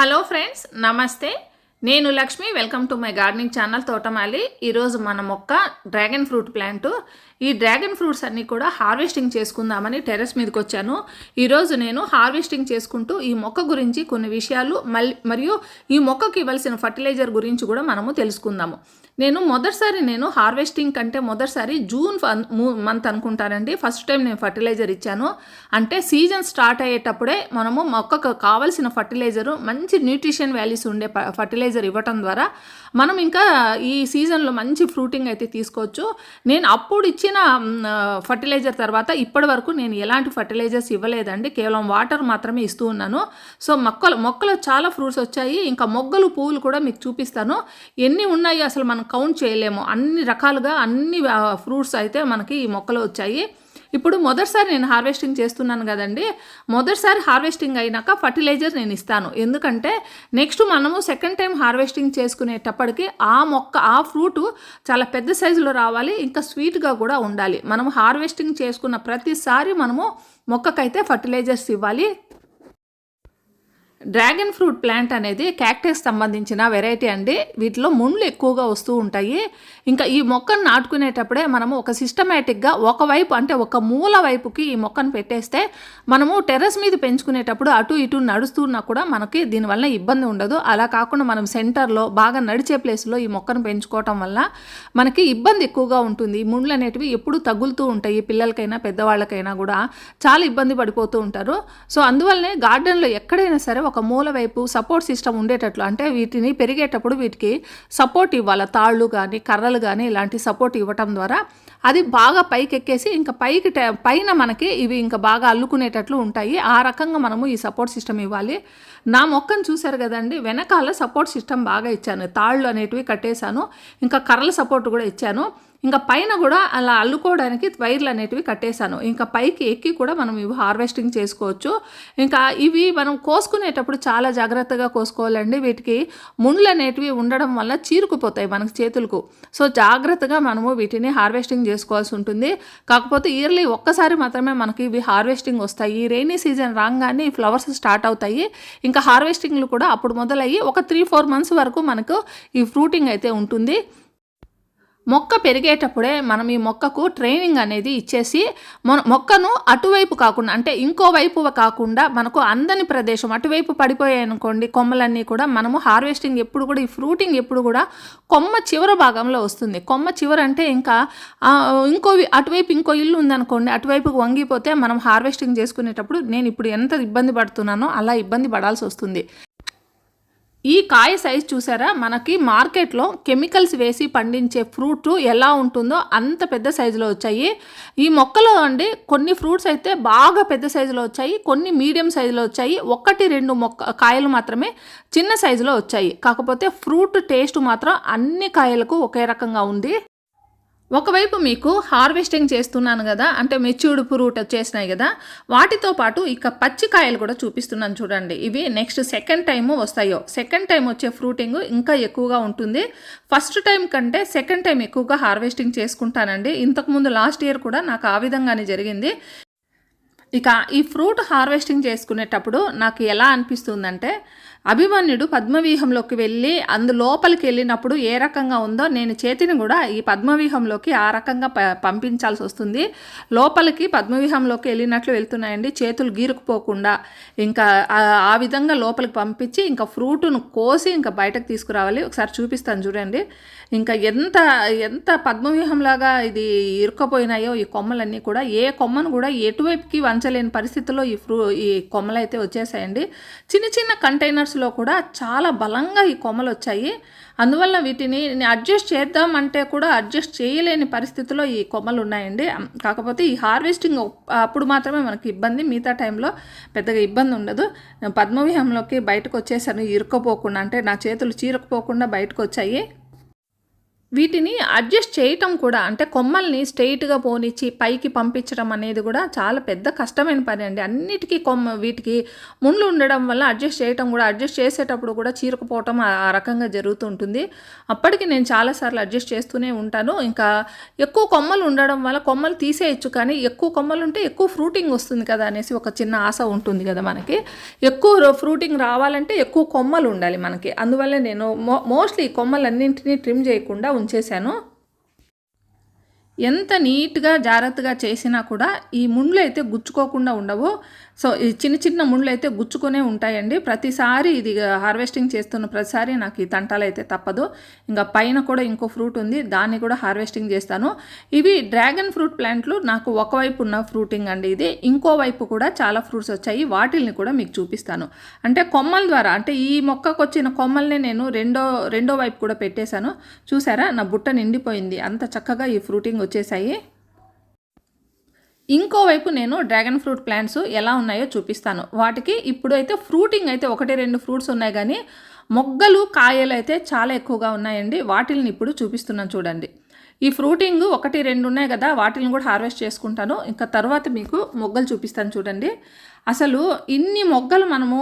Hello friends నమస్తే. నేను Lakshmi welcome to my gardening channel Thotamali. ఈరోజు మన మొక్క డ్రాగన్ ఫ్రూట్ ప్లాంట్. ఈ డ్రాగన్ ఫ్రూట్స్ అన్నీ కూడా హార్వెస్టింగ్ చేసుకుందామని టెర్రస్ మీదకి వచ్చాను. ఈరోజు నేను హార్వెస్టింగ్ చేసుకుంటూ ఈ మొక్క గురించి కొన్ని విషయాలు మరియు ఈ మొక్కకి ఇవ్వాల్సిన ఫర్టిలైజర్ గురించి కూడా మనము తెలుసుకుందాము. నేను మొదటిసారి నేను హార్వెస్టింగ్ కంటే మొదటిసారి జూన్ మంత్ అనుకుంటానండి. ఫస్ట్ టైం నేను ఫర్టిలైజర్ ఇచ్చాను. అంటే సీజన్ స్టార్ట్ అయ్యేటప్పుడే మనము మొక్కకు కావలసిన ఫర్టిలైజరు మంచి న్యూట్రిషన్ వాల్యూస్ ఉండే ఫర్టిలైజర్ ఇవ్వటం ద్వారా మనం ఇంకా ఈ సీజన్లో మంచి ఫ్రూటింగ్ అయితే తీసుకోవచ్చు. నేను అప్పుడు ఇచ్చిన ఫర్టిలైజర్ తర్వాత ఇప్పటి వరకు నేను ఎలాంటి ఫర్టిలైజర్స్ ఇవ్వలేదండి. కేవలం వాటర్ మాత్రమే ఇస్తూ ఉన్నాను. సో మొక్కలు మొక్కలు చాలా ఫ్రూట్స్ వచ్చాయి. ఇంకా మొగ్గలు పువ్వులు కూడా మీకు చూపిస్తాను. ఎన్ని ఉన్నాయి అసలు మనం కౌంట్ చేయలేము. అన్ని రకాలుగా అన్ని ఫ్రూట్స్ అయితే మనకి ఈ మొక్కలు వచ్చాయి. ఇప్పుడు మొదటిసారి నేను హార్వెస్టింగ్ చేస్తున్నాను కదండి. మొదటిసారి హార్వెస్టింగ్ అయినాక ఫర్టిలైజర్ నేను ఇస్తాను. ఎందుకంటే నెక్స్ట్ మనము సెకండ్ టైం హార్వెస్టింగ్ చేసుకునేటప్పటికి ఆ మొక్క ఆ ఫ్రూట్ చాలా పెద్ద సైజులో రావాలి. ఇంకా స్వీట్గా కూడా ఉండాలి. మనం హార్వెస్టింగ్ చేసుకున్న ప్రతిసారి మనము మొక్కకైతే ఫర్టిలైజర్స్ ఇవ్వాలి. డ్రాగన్ ఫ్రూట్ ప్లాంట్ అనేది క్యాక్టస్ సంబంధించిన వెరైటీ అండి. వీటిలో ముండ్లు ఎక్కువగా వస్తూ ఉంటాయి. ఇంకా ఈ మొక్కను నాటుకునేటప్పుడే మనము ఒక సిస్టమేటిక్గా ఒకవైపు అంటే ఒక మూల వైపుకి ఈ మొక్కను పెట్టేస్తే మనము టెర్రస్ మీద పెంచుకునేటప్పుడు అటు ఇటు నడుస్తున్నా కూడా మనకి దీనివల్ల ఇబ్బంది ఉండదు. అలా కాకుండా మనం సెంటర్లో బాగా నడిచే ప్లేస్లో ఈ మొక్కను పెంచుకోవటం వల్ల మనకి ఇబ్బంది ఎక్కువగా ఉంటుంది. ఈ ముండ్లు అనేటివి ఎప్పుడు తగులుతూ ఉంటాయి. పిల్లలకైనా పెద్దవాళ్ళకైనా కూడా చాలా ఇబ్బంది పడిపోతూ ఉంటారు. సో అందువల్లనే గార్డెన్లో ఎక్కడైనా సరే ఒక మూల వైపు సపోర్ట్ సిస్టమ్ ఉండేటట్లు అంటే వీటిని పెరిగేటప్పుడు వీటికి సపోర్ట్ ఇవ్వాలి. తాళ్ళు కానీ కర్రలు కానీ ఇలాంటి సపోర్ట్ ఇవ్వటం ద్వారా అది బాగా పైకి ఎక్కేసి ఇంకా పైకి పైన మనకి ఇవి ఇంకా బాగా అల్లుకునేటట్లు ఉంటాయి. ఆ రకంగా మనము ఈ సపోర్ట్ సిస్టమ్ ఇవ్వాలి. నా మొక్కను చూశారు కదండి వెనకాల సపోర్ట్ సిస్టమ్ బాగా ఇచ్చాను. తాళ్ళు అనేటివి కట్టేశాను. ఇంకా కర్రల సపోర్ట్ కూడా ఇచ్చాను. ఇంకా పైన కూడా అలా అల్లుకోవడానికి వైర్లు అనేటివి కట్టేశాను. ఇంకా పైకి ఎక్కి కూడా మనం ఇవి హార్వెస్టింగ్ చేసుకోవచ్చు. ఇంకా ఇవి మనం కోసుకునేటప్పుడు చాలా జాగ్రత్తగా కోసుకోవాలండి. వీటికి ముండ్లు అనేటివి ఉండడం వల్ల చీరుకుపోతాయి మనకు చేతులకు. సో జాగ్రత్తగా మనము వీటిని హార్వెస్టింగ్ చేసుకోవాల్సి ఉంటుంది. కాకపోతే ఇయర్లీ ఒక్కసారి మాత్రమే మనకి ఇవి హార్వెస్టింగ్ వస్తాయి. ఈ రైనీ సీజన్ రాగానే ఈ ఫ్లవర్స్ స్టార్ట్ అవుతాయి. ఇంకా హార్వెస్టింగ్లు కూడా అప్పుడు మొదలయ్యి ఒక త్రీ ఫోర్ మంత్స్ వరకు మనకు ఈ ఫ్రూటింగ్ అయితే ఉంటుంది. మొక్క పెరిగేటప్పుడే మనం ఈ మొక్కకు ట్రైనింగ్ అనేది ఇచ్చేసి మన మొక్కను అటువైపు కాకుండా అంటే ఇంకోవైపు కాకుండా మనకు అందని ప్రదేశం అటువైపు పడిపోయాయి అనుకోండి కొమ్మలన్నీ కూడా మనము హార్వెస్టింగ్ ఎప్పుడు కూడా ఈ ఫ్రూటింగ్ ఎప్పుడు కూడా కొమ్మ చివర భాగంలో వస్తుంది. కొమ్మ చివర అంటే ఇంకా ఇంకో అటువైపు ఇంకో ఇల్లు ఉందనుకోండి అటువైపుకు వంగిపోతే మనం హార్వెస్టింగ్ చేసుకునేటప్పుడు నేను ఇప్పుడు ఎంత ఇబ్బంది పడుతున్నానో అలా ఇబ్బంది పడాల్సి వస్తుంది. ఈ కాయ సైజ్ చూసారా? మనకి మార్కెట్లో కెమికల్స్ వేసి పండించే ఫ్రూట్ ఎలా ఉంటుందో అంత పెద్ద సైజులో వచ్చాయి. ఈ మొక్కలో అండి కొన్ని ఫ్రూట్స్ అయితే బాగా పెద్ద సైజులో వచ్చాయి కొన్ని మీడియం సైజులో వచ్చాయి. ఒకటి రెండు మొక్క కాయలు మాత్రమే చిన్న సైజులో వచ్చాయి. కాకపోతే ఫ్రూట్ టేస్ట్ మాత్రం అన్ని కాయలకు ఒకే రకంగా ఉంది. ఒకవైపు మీకు హార్వెస్టింగ్ చేస్తున్నాను కదా అంటే మెచ్యూర్డ్ ఫ్రూట్ వచ్చేసినాయి కదా వాటితో పాటు ఇక పచ్చికాయలు కూడా చూపిస్తున్నాను చూడండి. ఇవి నెక్స్ట్ సెకండ్ టైం వస్తాయో. సెకండ్ టైం వచ్చే ఫ్రూటింగ్ ఇంకా ఎక్కువగా ఉంటుంది. ఫస్ట్ టైం కంటే సెకండ్ టైం ఎక్కువగా హార్వెస్టింగ్ చేసుకుంటానండి. ఇంతకుముందు లాస్ట్ ఇయర్ కూడా నాకు ఆ విధంగానే జరిగింది. ఇక ఈ ఫ్రూట్ హార్వెస్టింగ్ చేసుకునేటప్పుడు నాకు ఎలా అనిపిస్తుందంటే అభిమన్యుడు పద్మవ్యూహంలోకి వెళ్ళి అందు లోపలికి వెళ్ళినప్పుడు ఏ రకంగా ఉందో నేను చేతిని కూడా ఈ పద్మవ్యూహంలోకి ఆ రకంగా ప పంపించాల్సి వస్తుంది. లోపలికి పద్మవ్యూహంలోకి వెళ్ళినట్లు వెళ్తున్నాయండి. చేతులు గీరుకుపోకుండా ఇంకా ఆ విధంగా లోపలికి పంపించి ఇంకా ఫ్రూట్ను కోసి ఇంకా బయటకు తీసుకురావాలి. ఒకసారి చూపిస్తాను చూడండి. ఇంకా ఎంత ఎంత పద్మవ్యూహంలాగా ఇది ఇరుక్కపోయినాయో ఈ కొమ్మలన్నీ కూడా ఏ కొమ్మను కూడా ఎటువైపుకి వంచలేని పరిస్థితుల్లో ఈ ఫ్రూ ఈ కొమ్మలు అయితే వచ్చేసాయండి. చిన్న చిన్న కంటైనర్స్లో కూడా చాలా బలంగా ఈ కొమ్మలు వచ్చాయి అందువల్ల వీటిని అడ్జస్ట్ చేద్దాం అంటే కూడా అడ్జస్ట్ చేయలేని పరిస్థితిలో ఈ కొమ్మలు ఉన్నాయండి కాకపోతే ఈ హార్వెస్టింగ్ అప్పుడు మాత్రమే మనకి ఇబ్బంది మిగతా టైంలో పెద్దగా ఇబ్బంది ఉండదు. పద్మవ్యూహంలోకి బయటకు వచ్చేసాను ఇరుక్కపోకుండా అంటే నా చేతులు చీరకపోకుండా బయటకు వచ్చాయి వీటిని అడ్జస్ట్ చేయటం కూడా అంటే కొమ్మల్ని స్ట్రెయిట్గా పోనిచ్చి పైకి పంపించడం అనేది కూడా చాలా పెద్ద కష్టమైన పని అండి. అన్నిటికీ కొమ్మ వీటికి ముండ్లు ఉండడం వల్ల అడ్జస్ట్ చేయటం కూడా అడ్జస్ట్ చేసేటప్పుడు కూడా చీరకపోవటం ఆ ఆ రకంగా జరుగుతుంటుంది అప్పటికి నేను చాలాసార్లు అడ్జస్ట్ చేస్తూనే ఉంటాను. ఇంకా ఎక్కువ కొమ్మలు ఉండడం వల్ల కొమ్మలు తీసేయచ్చు కానీ ఎక్కువ కొమ్మలు ఉంటే ఎక్కువ ఫ్రూటింగ్ వస్తుంది కదా అనేసి ఒక చిన్న ఆశ ఉంటుంది కదా మనకి. ఎక్కువ ఫ్రూటింగ్ రావాలంటే ఎక్కువ కొమ్మలు ఉండాలి మనకి. అందువల్ల నేను మో మోస్ట్లీ కొమ్మలన్నింటినీ ట్రిమ్ చేయకుండా ఉంచేశాను. ఎంత నీట్గా జాగ్రత్తగా చేసినా కూడా ఈ ముండ్లు అయితే గుచ్చుకోకుండా ఉండవు. సో ఈ చిన్న చిన్న ముళ్ళు అయితే గుచ్చుకునే ఉంటాయండి. ప్రతిసారి ఇది హార్వెస్టింగ్ చేస్తున్న ప్రతిసారి నాకు ఈ తంటాలు అయితే తప్పదు. ఇంకా పైన కూడా ఇంకో ఫ్రూట్ ఉంది దాన్ని కూడా హార్వెస్టింగ్ చేస్తాను. ఇవి డ్రాగన్ ఫ్రూట్ ప్లాంట్లు నాకు ఒకవైపు ఉన్న ఫ్రూటింగ్ అండి ఇది. ఇంకో వైపు కూడా చాలా ఫ్రూట్స్ వచ్చాయి వాటిల్ని కూడా మీకు చూపిస్తాను. అంటే కొమ్మల ద్వారా అంటే ఈ మొక్కకు వచ్చిన కొమ్మల్ని నేను రెండో రెండో వైపు కూడా పెట్టేశాను. చూసారా? నా బుట్ట నిండిపోయింది. అంత చక్కగా ఈ ఫ్రూటింగ్ వచ్చేసాయి. ఇంకోవైపు నేను డ్రాగన్ ఫ్రూట్ ప్లాంట్స్ ఎలా ఉన్నాయో చూపిస్తాను. వాటికి ఇప్పుడు అయితే ఫ్రూటింగ్ అయితే ఒకటి రెండు ఫ్రూట్స్ ఉన్నాయి కానీ మొగ్గలు కాయలు అయితే చాలా ఎక్కువగా ఉన్నాయండి. వాటిని ఇప్పుడు చూపిస్తున్నాను చూడండి. ఈ ఫ్రూటింగ్ ఒకటి రెండు ఉన్నాయి కదా వాటిని కూడా హార్వెస్ట్ చేసుకుంటాను. ఇంకా తర్వాత మీకు మొగ్గలు చూపిస్తాను చూడండి. అసలు ఇన్ని మొగ్గలు మనము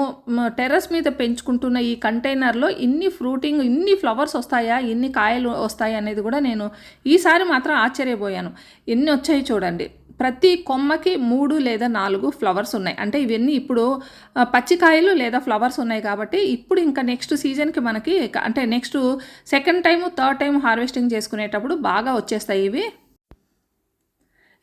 టెర్రస్ మీద పెంచుకుంటున్న ఈ కంటైనర్లో ఇన్ని ఫ్రూటింగ్ ఇన్ని ఫ్లవర్స్ వస్తాయా ఇన్ని కాయలు వస్తాయా అనేది కూడా నేను ఈసారి మాత్రం ఆశ్చర్యపోయాను. ఎన్ని వచ్చాయి చూడండి. ప్రతి కొమ్మకి మూడు లేదా నాలుగు ఫ్లవర్స్ ఉన్నాయి. అంటే ఇవన్నీ ఇప్పుడు పచ్చికాయలు లేదా ఫ్లవర్స్ ఉన్నాయి కాబట్టి ఇప్పుడు ఇంకా నెక్స్ట్ సీజన్కి మనకి అంటే next second time third time harvesting చేసుకునేటప్పుడు బాగా వచ్చేస్తాయి ఇవి.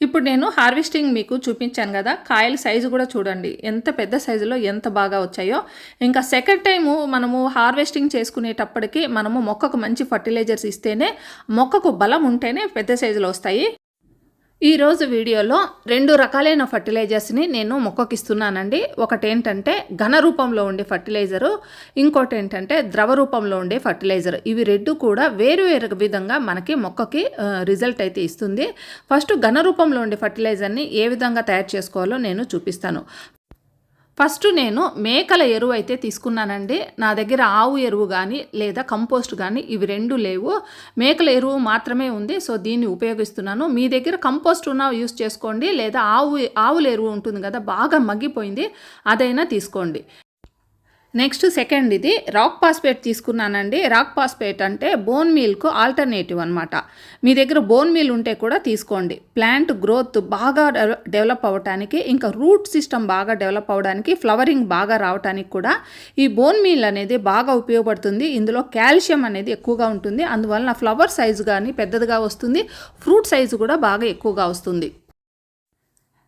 ఇప్పుడు నేను హార్వెస్టింగ్ మీకు చూపించాను కదా కాయల సైజు కూడా చూడండి. ఎంత పెద్ద సైజులో ఎంత బాగా వచ్చాయో. ఇంకా సెకండ్ టైము మనము హార్వెస్టింగ్ చేసుకునేటప్పటికి మనము మొక్కకు మంచి ఫర్టిలైజర్స్ ఇస్తేనే మొక్కకు బలం ఉంటేనే పెద్ద సైజులో వస్తాయి. ఈరోజు వీడియోలో రెండు రకాలైన ఫర్టిలైజర్స్ని నేను మొక్కకి ఇస్తున్నానండి ఒకటి ఏంటంటే ఘన రూపంలో ఉండే ఫర్టిలైజరు ఇంకోటి ఏంటంటే ద్రవ రూపంలో ఉండే ఫర్టిలైజర్. ఇవి రెండు కూడా వేరు వేరు విధంగా మనకి మొక్కకి రిజల్ట్ అయితే ఇస్తుంది. ఫస్ట్ ఘన రూపంలో ఉండే ఫర్టిలైజర్ని ఏ విధంగా తయారు చేసుకోవాలో నేను చూపిస్తాను. ఫస్ట్ నేను మేకల ఎరువు అయితే తీసుకున్నానండి. నా దగ్గర ఆవు ఎరువు కానీ లేదా కంపోస్ట్ కానీ ఇవి రెండు లేవు. మేకల ఎరువు మాత్రమే ఉంది సో దీన్ని ఉపయోగిస్తున్నాను. మీ దగ్గర కంపోస్ట్ ఉన్న యూస్ చేసుకోండి లేదా ఆవు ఆవుల ఎరువు ఉంటుంది కదా బాగా మగ్గిపోయింది అదైనా తీసుకోండి. నెక్స్ట్ సెకండ్ ఇది రాక్ పాస్పేట్ తీసుకున్నానండి. రాక్ పాస్పేట్ అంటే బోన్ మీల్కు ఆల్టర్నేటివ్ అనమాట మీ దగ్గర బోన్ మీల్ ఉంటే కూడా తీసుకోండి. ప్లాంట్ గ్రోత్ బాగా డెవ- డెవలప్ అవ్వడానికి ఇంకా రూట్ సిస్టమ్ బాగా డెవలప్ అవ్వడానికి ఫ్లవరింగ్ బాగా రావడానికి కూడా ఈ బోన్ మీల్ అనేది బాగా ఉపయోగపడుతుంది. ఇందులో కాల్షియం అనేది ఎక్కువగా ఉంటుంది. అందువలన ఫ్లవర్ సైజు కానీ పెద్దదిగా వస్తుంది. ఫ్రూట్ సైజు కూడా బాగా ఎక్కువగా వస్తుంది.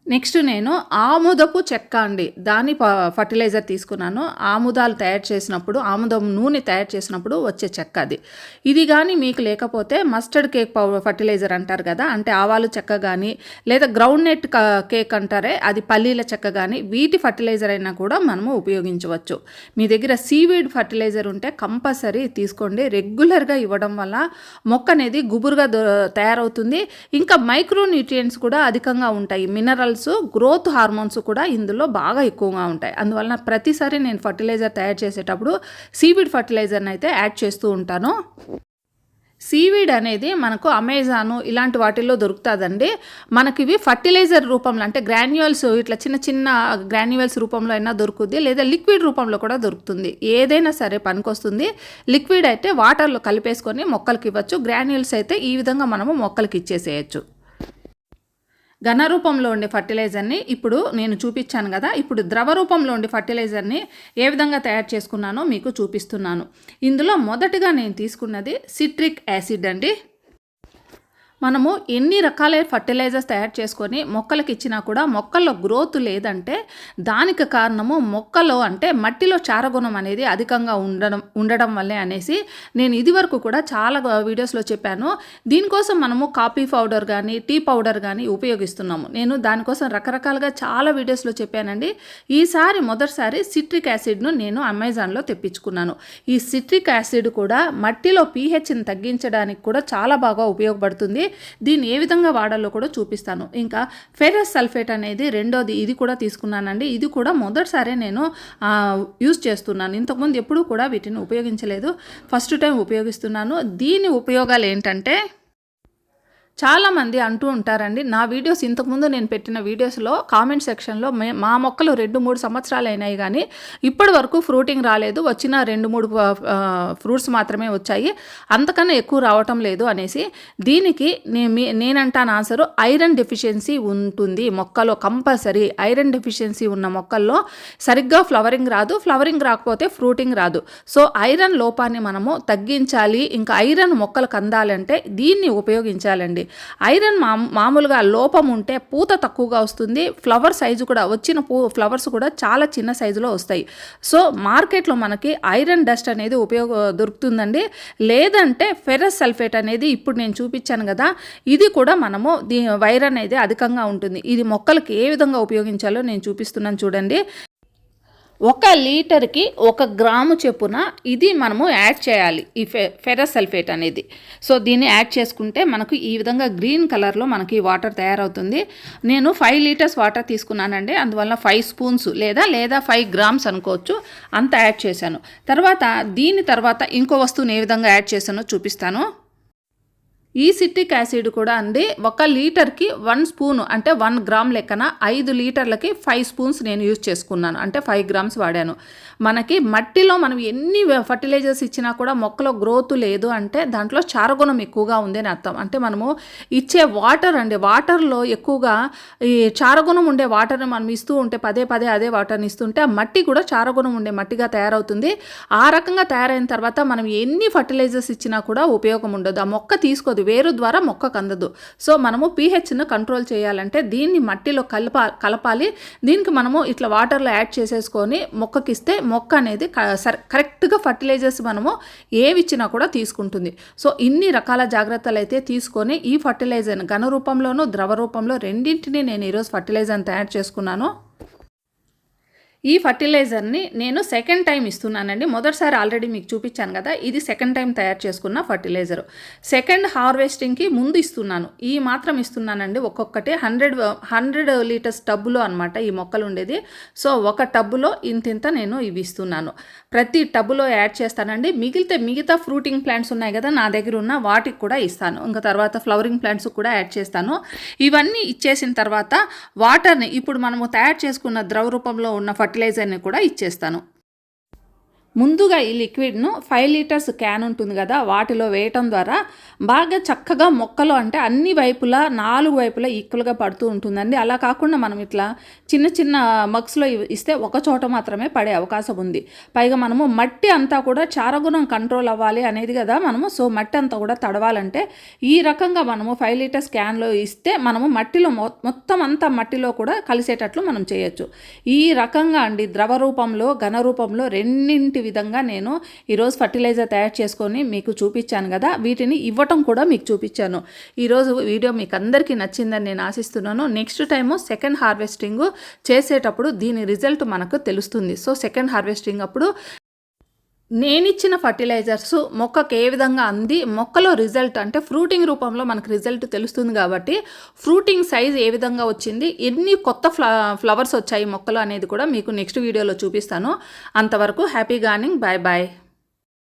నెక్స్ట్ నేను ఆముదపు చెక్క అండి. దాని ప- ఫర్టిలైజర్ తీసుకున్నాను. ఆముదాలు తయారు చేసినప్పుడు ఆముదం నూనె తయారు చేసినప్పుడు వచ్చే చెక్క అది. ఇది కానీ మీకు లేకపోతే మస్టర్డ్ కేక్ పౌడర్ ఫర్టిలైజర్ అంటారు కదా అంటే ఆవాలు చెక్క కానీ లేదా గ్రౌండ్ నెట్ కేక్ అంటారే అది పల్లీల చెక్క కానీ వీటి ఫర్టిలైజర్ అయినా కూడా మనము ఉపయోగించవచ్చు. మీ దగ్గర సీవీడ్ ఫర్టిలైజర్ ఉంటే కంపల్సరీ తీసుకోండి. రెగ్యులర్గా ఇవ్వడం వల్ల మొక్క అనేది గుబురుగా తయారవుతుంది. ఇంకా మైక్రో న్యూట్రియంట్స్ కూడా అధికంగా ఉంటాయి. మినరల్స్ గ్రోత్ హార్మోన్స్ కూడా ఇందులో బాగా ఎక్కువగా ఉంటాయి. అందువలన ప్రతిసారి నేను ఫర్టిలైజర్ తయారు చేసేటప్పుడు సీవీడ్ ఫర్టిలైజర్ని అయితే యాడ్ చేస్తూ ఉంటాను. సీవీడ్ అనేది మనకు అమెజాను ఇలాంటి వాటిల్లో దొరుకుతుందండి. మనకి ఇవి ఫర్టిలైజర్ రూపంలో అంటే గ్రాన్యువల్స్ ఇట్లా చిన్న చిన్న గ్రాన్యువల్స్ రూపంలో అయినా దొరుకుతుంది లేదా లిక్విడ్ రూపంలో కూడా దొరుకుతుంది. ఏదైనా సరే పనికొస్తుంది. లిక్విడ్ అయితే వాటర్లో కలిపేసుకొని మొక్కలకి ఇవ్వచ్చు. గ్రాన్యువల్స్ అయితే ఈ విధంగా మనము మొక్కలకి ఇచ్చేసేయచ్చు. ఘన రూపంలో ఉండే ఫర్టిలైజర్ని ఇప్పుడు నేను చూపించాను కదా ఇప్పుడు ద్రవ రూపంలో ఉండే ఫర్టిలైజర్ని ఏ విధంగా తయారు చేసుకున్నానో మీకు చూపిస్తున్నాను. ఇందులో మొదటగా నేను తీసుకున్నది సిట్రిక్ యాసిడ్ అండి. మనము ఎన్ని రకాల ఫర్టిలైజర్స్ తయారు చేసుకొని మొక్కలకి ఇచ్చినా కూడా మొక్కల్లో గ్రోత్ లేదంటే దానికి కారణము మొక్కలో అంటే మట్టిలో చారగుణం అనేది అధికంగా ఉండడం ఉండడం వల్లే అనేసి నేను ఇదివరకు కూడా చాలా వీడియోస్లో చెప్పాను. దీనికోసం మనము కాఫీ పౌడర్ కానీ టీ పౌడర్ కానీ ఉపయోగిస్తున్నాము. నేను దానికోసం రకరకాలుగా చాలా వీడియోస్లో చెప్పానండి. ఈసారి మొదటిసారి సిట్రిక్ యాసిడ్ను నేను అమెజాన్లో తెప్పించుకున్నాను. ఈ సిట్రిక్ యాసిడ్ కూడా మట్టిలో పీహెచ్ని తగ్గించడానికి కూడా చాలా బాగా ఉపయోగపడుతుంది. దీన్ని ఏ విధంగా వాడాలో కూడా చూపిస్తాను. ఇంకా ఫెరస్ సల్ఫేట్ అనేది రెండోది ఇది కూడా తీసుకున్నానండి. ఇది కూడా మొదటిసారి నేను యూస్ యూజ్ చేస్తున్నాను. ఇంతకుముందు ఎప్పుడూ కూడా వీటిని ఉపయోగించలేదు. ఫస్ట్ టైం ఉపయోగిస్తున్నాను. దీని ఉపయోగాలు ఏంటంటే చాలామంది అంటూ ఉంటారండి నా వీడియోస్ ఇంతకుముందు నేను పెట్టిన వీడియోస్లో కామెంట్ సెక్షన్లో మే మా మొక్కలు రెండు మూడు సంవత్సరాలు అయినాయి కానీ ఇప్పటి వరకు ఫ్రూటింగ్ రాలేదు వచ్చిన రెండు మూడు ఫ్రూట్స్ మాత్రమే వచ్చాయి అంతకన్నా ఎక్కువ రావటం లేదు అనేసి. దీనికి నే మీ- నేనంటాను ఆన్సరు ఐరన్ డెఫిషియన్సీ ఉంటుంది మొక్కలో కంపల్సరీ. ఐరన్ డెఫిషియన్సీ ఉన్న మొక్కల్లో సరిగ్గా ఫ్లవరింగ్ రాదు ఫ్లవరింగ్ రాకపోతే ఫ్రూటింగ్ రాదు. సో ఐరన్ లోపాన్ని మనము తగ్గించాలి. ఇంకా ఐరన్ మొక్కలకు అందాలంటే దీన్ని ఉపయోగించాలండి. ఐరన్ మా మామూలుగా లోపం ఉంటే పూత తక్కువగా వస్తుంది. ఫ్లవర్ సైజు కూడా వచ్చిన పూ ఫ్లవర్స్ కూడా చాలా చిన్న సైజులో వస్తాయి. సో మార్కెట్లో మనకి ఐరన్ డస్ట్ అనేది ఉపయోగ దొరుకుతుందండి. లేదంటే ఫెరస్ సల్ఫేట్ అనేది ఇప్పుడు నేను చూపించాను కదా ఇది కూడా మనము దీ వైర్ అనేది అధికంగా ఉంటుంది. ఇది మొక్కలకి ఏ విధంగా ఉపయోగించాలో నేను చూపిస్తున్నాను చూడండి. ఒక లీటర్కి ఒక గ్రాము చొప్పున ఇది మనము యాడ్ చేయాలి ఈ ఫె ఫెరస్ సల్ఫేట్ అనేది. సో దీన్ని యాడ్ చేసుకుంటే మనకు ఈ విధంగా గ్రీన్ కలర్లో మనకి వాటర్ తయారవుతుంది. నేను ఫైవ్ లీటర్స్ వాటర్ తీసుకున్నానండి అందువల్ల ఫైవ్ స్పూన్స్ లేదా లేదా ఫైవ్ గ్రామ్స్ అనుకోవచ్చు అంత యాడ్ చేశాను. తర్వాత దీని తర్వాత ఇంకో వస్తువుని ఏ విధంగా యాడ్ చేశానో చూపిస్తాను. ఈ సిట్రిక్ యాసిడ్ కూడా అండి ఒక లీటర్కి వన్ స్పూన్ అంటే వన్ గ్రామ్ లెక్కన ఐదు లీటర్లకి ఫైవ్ స్పూన్స్ నేను యూజ్ చేసుకున్నాను. అంటే ఫైవ్ గ్రామ్స్ వాడాను. మనకి మట్టిలో మనం ఎన్ని ఫర్టిలైజర్స్ ఇచ్చినా కూడా మొక్కలో గ్రోత్ లేదు అంటే దాంట్లో చారగుణం ఎక్కువగా ఉంది అని అర్థం. అంటే మనము ఇచ్చే వాటర్ అండి వాటర్లో ఎక్కువగా ఈ చారగుణం ఉండే వాటర్ని మనం ఇస్తూ ఉంటే పదే పదే అదే వాటర్ని ఇస్తుంటే ఆ మట్టి కూడా చారగుణం ఉండే మట్టిగా తయారవుతుంది. ఆ రకంగా తయారైన తర్వాత మనం ఎన్ని ఫర్టిలైజర్స్ ఇచ్చినా కూడా ఉపయోగం ఉండదు. ఆ మొక్క తీసుకోదు. వేరు ద్వారా మొక్కకు అందదు సో మనము పీహెచ్ను కంట్రోల్ చేయాలంటే దీన్ని మట్టిలో కలప కలపాలి. దీనికి మనము ఇట్లా వాటర్లో యాడ్ చేసేసుకొని మొక్కకి ఇస్తే మొక్క అనేది సర్- కరెక్ట్గా ఫర్టిలైజర్స్ మనము ఏవి ఇచ్చినా కూడా తీసుకుంటుంది. సో ఇన్ని రకాల జాగ్రత్తలు అయితే తీసుకొని ఈ ఫర్టిలైజర్ ఘన రూపంలోనూ ద్రవ రూపంలో రెండింటిని నేను ఈరోజు ఫర్టిలైజర్ని తయారు చేసుకున్నాను. ఈ ఫర్టిలైజర్ని నేను సెకండ్ టైం ఇస్తున్నానండి. మొదటిసారి ఆల్రెడీ మీకు చూపించాను కదా ఇది సెకండ్ టైం తయారు చేసుకున్న ఫర్టిలైజర్. సెకండ్ హార్వెస్టింగ్కి ముందు ఇస్తున్నాను. ఈ మాత్రం ఇస్తున్నానండి ఒక్కొక్కటి. హండ్రెడ్ హండ్రెడ్ లీటర్స్ టబ్బులో అనమాట ఈ మొక్కలు ఉండేది. సో ఒక టబ్బులో ఇంతింత నేను ఇవి ఇస్తున్నాను. ప్రతి టబ్బులో యాడ్ చేస్తానండి. మిగిలితే మిగతా ఫ్రూటింగ్ ప్లాంట్స్ ఉన్నాయి కదా నా దగ్గర ఉన్న వాటికి కూడా ఇస్తాను. ఇంకా తర్వాత ఫ్లవరింగ్ ప్లాంట్స్ కూడా యాడ్ చేస్తాను. ఇవన్నీ ఇచ్చేసిన తర్వాత వాటర్ని ఇప్పుడు మనము తయారు చేసుకున్న ద్రవ రూపంలో ఉన్న ఫర్టిలైజర్ని కూడా ఇచ్చేస్తాను. ముందుగా ఈ లిక్విడ్ను ఫైవ్ లీటర్స్ క్యాన్ ఉంటుంది కదా వాటిలో వేయటం ద్వారా బాగా చక్కగా మొక్కలు అంటే అన్ని వైపులా నాలుగు వైపులా ఈక్వల్గా పడుతూ ఉంటుందండి. అలా కాకుండా మనం ఇట్లా చిన్న చిన్న మగ్స్లో ఇస్తే ఒక చోట మాత్రమే పడే అవకాశం ఉంది. పైగా మనము మట్టి అంతా కూడా చారగుణం కంట్రోల్ అవ్వాలి అనేది కదా మనము సో మట్టి అంతా కూడా తడవాలంటే ఈ రకంగా మనము ఫైవ్ లీటర్స్ క్యాన్లో ఇస్తే మనము మట్టిలో మొత్తం అంతా మట్టిలో కూడా కలిసేటట్లు మనం చేయొచ్చు. ఈ రకంగా అండి ద్రవ రూపంలో ఘన రూపంలో రెండింటి విధంగా నేను ఈరోజు ఫర్టిలైజర్ తయారు చేసుకొని మీకు చూపించాను కదా వీటిని ఇవ్వటం కూడా మీకు చూపించాను. ఈరోజు వీడియో మీకు అందరికీ నచ్చిందని నేను ఆశిస్తున్నాను. నెక్స్ట్ టైము సెకండ్ హార్వెస్టింగ్ చేసేటప్పుడు దీని రిజల్ట్ మనకు తెలుస్తుంది. సో సెకండ్ హార్వెస్టింగ్ అప్పుడు నేనిచ్చిన ఫర్టిలైజర్స్ మొక్కకు ఏ విధంగా అంది మొక్కలో రిజల్ట్ అంటే ఫ్రూటింగ్ రూపంలో మనకు రిజల్ట్ తెలుస్తుంది కాబట్టి ఫ్రూటింగ్ సైజ్ ఏ విధంగా వచ్చింది ఎన్ని కొత్త ఫ్ల ఫ్లవర్స్ వచ్చాయి మొక్కలు అనేది కూడా మీకు నెక్స్ట్ వీడియోలో చూపిస్తాను. అంతవరకు హ్యాపీ గార్నింగ్ బాయ్ బాయ్.